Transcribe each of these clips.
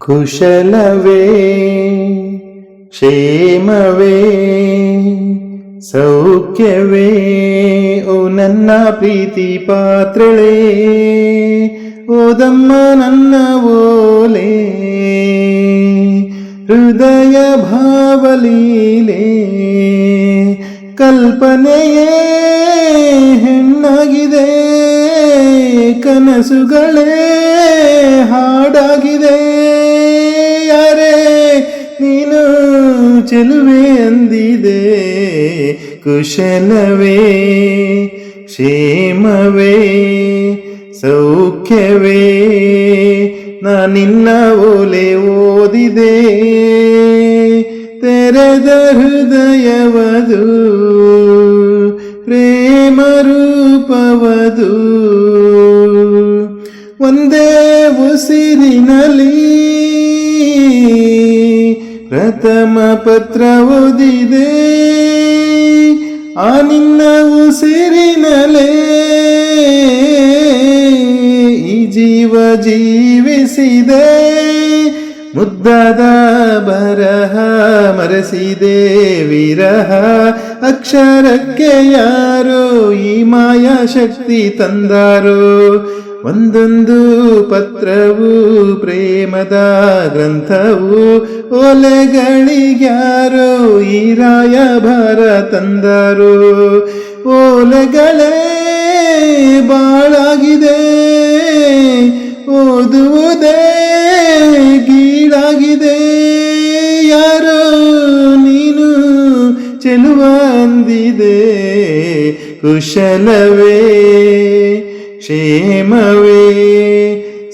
ಕುಶಲವೇ, ಕ್ಷೇಮವೇ, ಸೌಖ್ಯವೇ, ಓ ನನ್ನ ಪ್ರೀತಿ ಪಾತ್ರಳೇ, ಓದಮ್ಮ ನನ್ನ ಓಲೆ, ಹೃದಯ ಭಾವಲೀಲೆ, ಕಲ್ಪನೆಯೇ ಹೆಣ್ಣಾಗಿದೆ, ಕನಸುಗಳೇ ಹಾಡಾಗಿದೆ. ಚೆಲುವೆ ಅಂದಿದೆ. ಕುಶಲವೇ, ಕ್ಷೇಮವೇ, ಸೌಖ್ಯವೇ ನಾ ನಿನ್ನ ಓಲೆ ಓದಿದೆ. ತೆರೆದ ಹೃದಯವದು, ಪ್ರೇಮ ರೂಪವದು. ಒಂದೇ ಉಸಿರಿನಲಿ ಪ್ರಥಮ ಪತ್ರ ಓದಿದೆ. ಆ ನಿನ್ನ ಈ ಜೀವ ಜೀವಿಸಿದೆ. ಮುದ್ದಾದ ಬರಹ ಮರೆಸಿದೆ ವಿರಹ. ಅಕ್ಷರಕ್ಕೆ ಯಾರೋ ಈ ಮಾಯಾ ಶಕ್ತಿ ತಂದಾರೋ. ಒಂದೊಂದು ಪತ್ರವು ಪ್ರೇಮದ ಗ್ರಂಥವು ಓಲೆಗಳಿಗ್ಯಾರೋ ಈ ರಾಯಭಾರ ತಂದರು. ಓಲೆಗಳೇ ಬಾಳಾಗಿದೆ, ಓದುವುದೇ ಗೀಳಾಗಿದೆ ಯಾರೋ ನೀನು ಚೆಲುವಂದಿದೆ, ಕುಶಲವೇ. ಕ್ಷೇಮವೇ,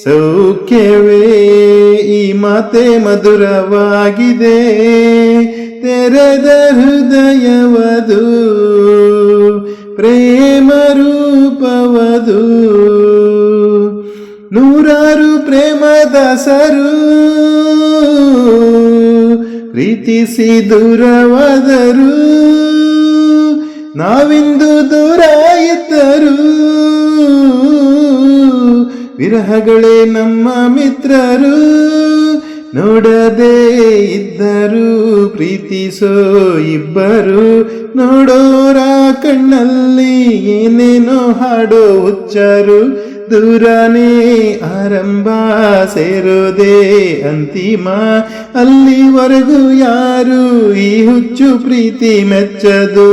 ಸೌಖ್ಯವೇ, ಈ ಮಾತೆ ಮಧುರವಾಗಿದೆ. ತೆರೆದ ಹೃದಯವದು, ಪ್ರೇಮ ರೂಪವದು. ನೂರಾರು ಪ್ರೇಮದಾಸರು ಪ್ರೀತಿಸಿ ದೂರವಾದರು ನಾವಿಂದು ದೂರ ಇದ್ದರು ವಿರಹಗಳೇ ನಮ್ಮ ಮಿತ್ರರು, ನೋಡದೇ ಇದ್ದರು ಪ್ರೀತಿಸೋ ಇಬ್ಬರು. ನೋಡೋರ ಕಣ್ಣಲ್ಲಿ ಏನೇನೋ ಹಾಡೋ ಹುಚ್ಚರು, ದೂರನೇ ಆರಂಭ ಸೇರೋದೇ ಅಂತಿಮ. ಅಲ್ಲಿವರೆಗೂ ಯಾರು ಈ ಹುಚ್ಚು ಪ್ರೀತಿ ಮೆಚ್ಚದು?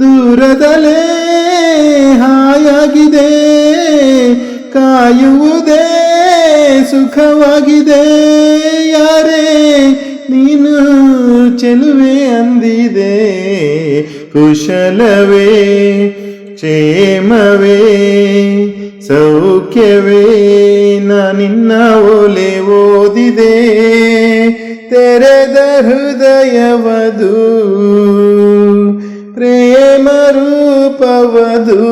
ದೂರದಲ್ಲೇ ಹಾಯಾಗಿದೆ ಕಾಯುವುದೇ ಸುಖವಾಗಿದೆ. ಯಾರೇ ನೀನು ಚೆಲುವೆ ಅಂದಿದೆ. ಕುಶಲವೇ, ಕ್ಷೇಮವೇ, ಸೌಖ್ಯವೇ ನಿನ್ನ ಓಲೆ ಓದಿದೆ. ತೆರೆದ ಹೃದಯವದು, ಪ್ರೇಮ ರೂಪವದು.